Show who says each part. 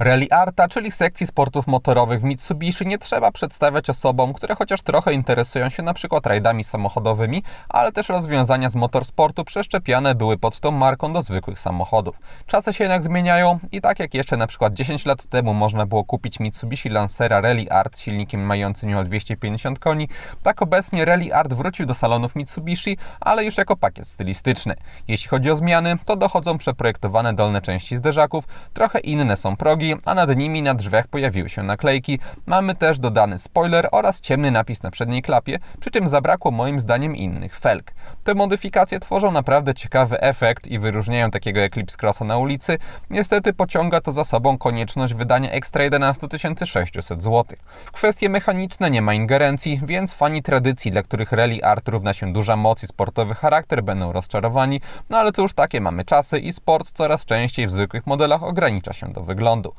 Speaker 1: Rally Arta, czyli sekcji sportów motorowych w Mitsubishi, nie trzeba przedstawiać osobom, które chociaż trochę interesują się na przykład rajdami samochodowymi, ale też rozwiązania z motorsportu przeszczepiane były pod tą marką do zwykłych samochodów. Czasy się jednak zmieniają i tak jak jeszcze na przykład 10 lat temu można było kupić Mitsubishi Lancera Rally Art z silnikiem mającym niemal 250 koni, tak obecnie Rally Art wrócił do salonów Mitsubishi, ale już jako pakiet stylistyczny. Jeśli chodzi o zmiany, to dochodzą przeprojektowane dolne części zderzaków, trochę inne są progi, a nad nimi na drzwiach pojawiły się naklejki. Mamy też dodany spoiler oraz ciemny napis na przedniej klapie, przy czym zabrakło moim zdaniem innych felg. Te modyfikacje tworzą naprawdę ciekawy efekt i wyróżniają takiego Eclipse Crossa na ulicy. Niestety pociąga to za sobą konieczność wydania ekstra 11 600 zł. W kwestie mechaniczne nie ma ingerencji, więc fani tradycji, dla których Rally Art równa się duża moc i sportowy charakter, będą rozczarowani, no ale cóż, takie mamy czasy i sport coraz częściej w zwykłych modelach ogranicza się do wyglądu.